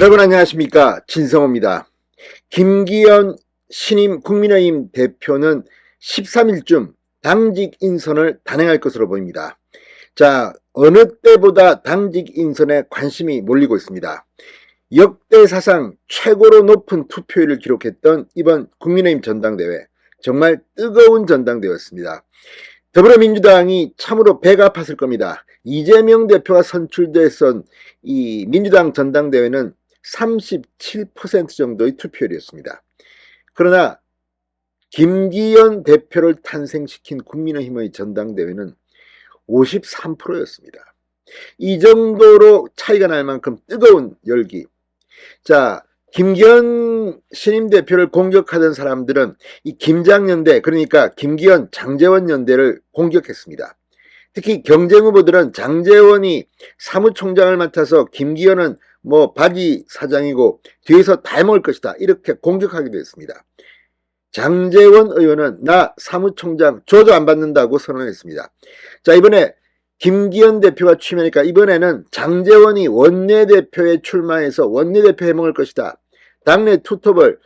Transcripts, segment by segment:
여러분 안녕하십니까 진성호입니다. 김기현 신임 국민의힘 대표는 13일쯤 당직 인선을 단행할 것으로 보입니다. 자 어느 때보다 당직 인선에 관심이 몰리고 있습니다. 역대 사상 최고로 높은 투표율을 기록했던 이번 국민의힘 전당대회 정말 뜨거운 전당대회였습니다. 더불어민주당이 참으로 배가 아팠을 겁니다. 이재명 대표가 선출됐던 이 민주당 전당대회는 37% 정도의 투표율이었습니다. 그러나 김기현 대표를 탄생시킨 국민의힘의 전당대회는 53%였습니다. 이 정도로 차이가 날 만큼 뜨거운 열기. 자, 김기현 신임 대표를 공격하던 사람들은 이 김장연대, 그러니까 김기현 장재원 연대를 공격했습니다. 특히 경쟁 후보들은 장재원이 사무총장을 맡아서 김기현은 뭐 바지 사장이고 뒤에서 다 먹을 것이다. 이렇게 공격하기도 했습니다. 장재원 의원은 나 사무총장 조조 안 받는다고 선언했습니다. 자, 이번에 김기현 대표가 취임하니까 이번에는 장재원이 원내대표에 출마해서 원내대표 해먹을 것이다. 당내 투톱을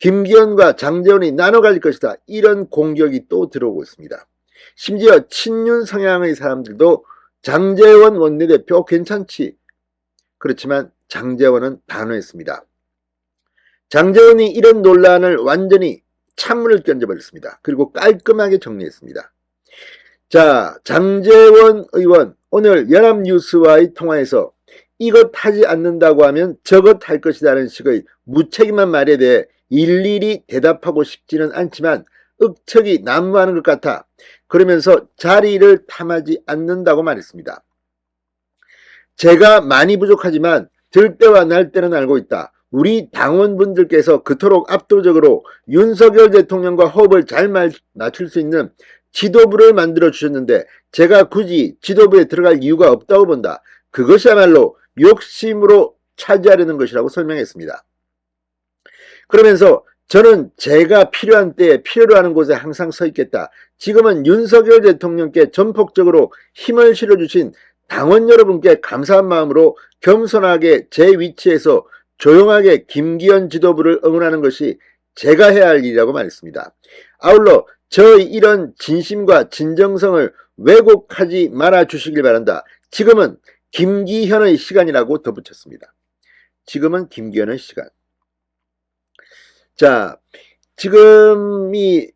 김기현과 장재원이 나눠 가질 것이다. 이런 공격이 또 들어오고 있습니다. 심지어 친윤 성향의 사람들도 장재원 원내대표 괜찮지. 그렇지만 장재원은 단호했습니다. 장재원이 이런 논란을 완전히 찬물을 던져버렸습니다. 그리고 깔끔하게 정리했습니다. 자, 장재원 의원 오늘 연합뉴스와의 통화에서 이것 하지 않는다고 하면 저것 할 것이라는 식의 무책임한 말에 대해 일일이 대답하고 싶지는 않지만 억척이 난무하는 것 같아 그러면서 자리를 탐하지 않는다고 말했습니다. 제가 많이 부족하지만 들 때와 날 때는 알고 있다. 우리 당원분들께서 그토록 압도적으로 윤석열 대통령과 호흡을 잘 맞출 수 있는 지도부를 만들어 주셨는데 제가 굳이 지도부에 들어갈 이유가 없다고 본다. 그것이야말로 욕심으로 차지하려는 것이라고 설명했습니다. 그러면서 저는 제가 필요한 때에 필요로 하는 곳에 항상 서 있겠다. 지금은 윤석열 대통령께 전폭적으로 힘을 실어주신 당원 여러분께 감사한 마음으로 겸손하게 제 위치에서 조용하게 김기현 지도부를 응원하는 것이 제가 해야 할 일이라고 말했습니다. 아울러 저의 이런 진심과 진정성을 왜곡하지 말아 주시길 바란다. 지금은 김기현의 시간이라고 덧붙였습니다. 지금은 김기현의 시간. 자, 지금 이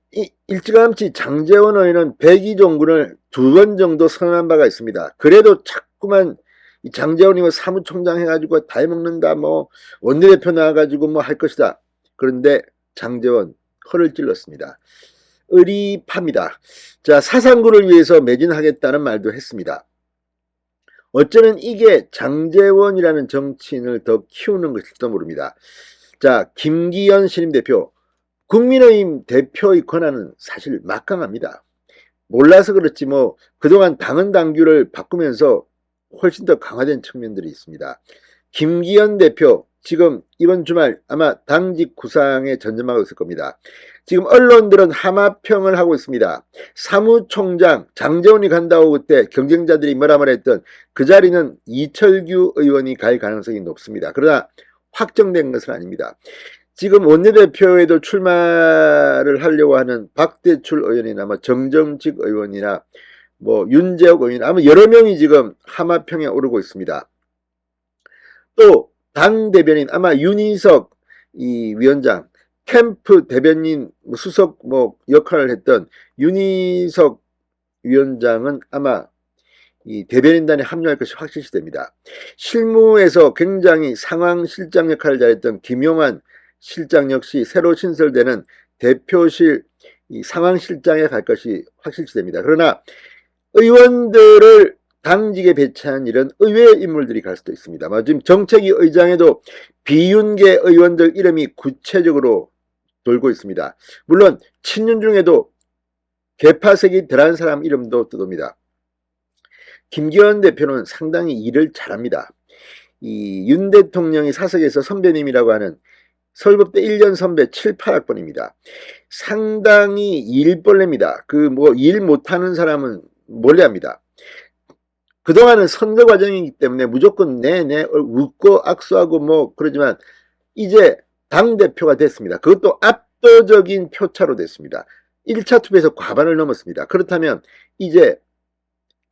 일찌감치 장재원 의원은 백의종군을 두 번 정도 선언한 바가 있습니다. 그래도 자꾸만 장재원 의원 사무총장 해가지고 다 해먹는다, 뭐, 원내대표 나와가지고 뭐 할 것이다. 그런데 장재원 허를 찔렀습니다. 의리파입니다. 자, 사상구를 위해서 매진하겠다는 말도 했습니다. 어쩌면 이게 장재원이라는 정치인을 더 키우는 것일지도 모릅니다. 자, 김기현 신임 대표. 국민의힘 대표의 권한은 사실 막강합니다. 몰라서 그렇지 뭐 그동안 당헌 당규를 바꾸면서 훨씬 더 강화된 측면들이 있습니다. 김기현 대표 지금 이번 주말 아마 당직 구상에 전념하고 있을 겁니다. 지금 언론들은 하마평을 하고 있습니다. 사무총장 장재원이 간다고 그때 경쟁자들이 뭐라 말했던 그 자리는 이철규 의원이 갈 가능성이 높습니다. 그러나 확정된 것은 아닙니다. 지금 원내대표에도 출마를 하려고 하는 박대출 의원이나 뭐 정정직 의원이나 뭐 윤재욱 의원 아마 여러 명이 지금 하마평에 오르고 있습니다. 또 당 대변인 아마 윤희석 이 위원장 캠프 대변인 뭐 수석 뭐 역할을 했던 윤희석 위원장은 아마 이 대변인단에 합류할 것이 확실시 됩니다. 실무에서 굉장히 상황 실장 역할을 잘했던 김용환 실장 역시 새로 신설되는 대표실 상황실장에 갈 것이 확실시 됩니다. 그러나 의원들을 당직에 배치한 일은 의외의 인물들이 갈 수도 있습니다. 뭐 지금 정책위 의장에도 비윤계 의원들 이름이 구체적으로 돌고 있습니다. 물론 친윤 중에도 개파색이 덜한 사람 이름도 떠돕니다. 김기현 대표는 상당히 일을 잘합니다. 이 윤 대통령이 사석에서 선배님이라고 하는 서울법대 1년 선배 7, 8학번입니다. 상당히 일벌레입니다. 그 뭐 일 못하는 사람은 몰래 합니다. 그동안은 선거 과정이기 때문에 무조건 네네 웃고 악수하고 뭐 그러지만 이제 당대표가 됐습니다. 그것도 압도적인 표차로 됐습니다. 1차 투표에서 과반을 넘었습니다. 그렇다면 이제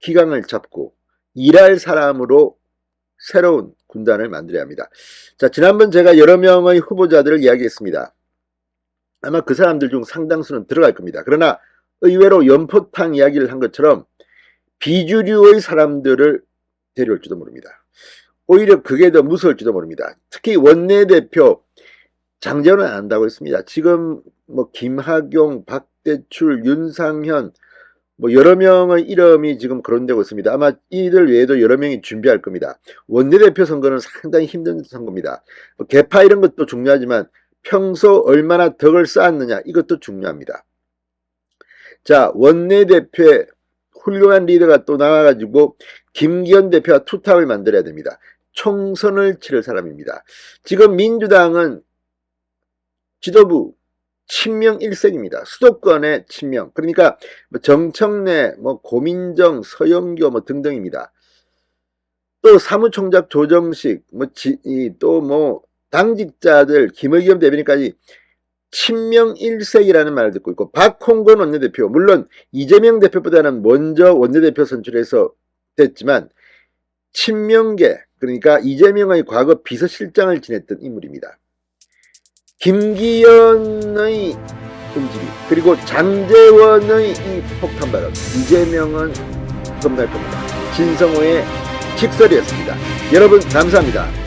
기강을 잡고 일할 사람으로 새로운 군단을 만들어야 합니다. 자, 지난번 제가 여러 명의 후보자들을 이야기했습니다. 아마 그 사람들 중 상당수는 들어갈 겁니다. 그러나 의외로 연포탕 이야기를 한 것처럼 비주류의 사람들을 데려올지도 모릅니다. 오히려 그게 더 무서울지도 모릅니다. 특히 원내대표 장재원은 안 한다고 했습니다. 지금 뭐 김학용, 박대출, 윤상현 뭐 여러 명의 이름이 지금 거론되고 있습니다. 아마 이들 외에도 여러 명이 준비할 겁니다. 원내대표 선거는 상당히 힘든 선거입니다. 뭐 개파 이런 것도 중요하지만 평소 얼마나 덕을 쌓았느냐 이것도 중요합니다. 자 원내대표의 훌륭한 리더가 또 나와가지고 김기현 대표와 투탑을 만들어야 됩니다. 총선을 치를 사람입니다. 지금 민주당은 지도부 친명 일색입니다. 수도권의 친명. 그러니까 뭐 정청래, 뭐 고민정, 서영교 뭐 등등입니다. 또 사무총장 조정식, 뭐또뭐 당직자들 김의겸 대변인까지 친명 일색이라는 말을 듣고 있고 박홍근 원내대표 물론 이재명 대표보다는 먼저 원내대표 선출해서 됐지만 친명계 그러니까 이재명의 과거 비서실장을 지냈던 인물입니다. 김기현의 움직임 그리고 장재원의 이 폭탄 발언 이재명은 겁날 겁니다. 진성호의 직설이었습니다. 여러분 감사합니다.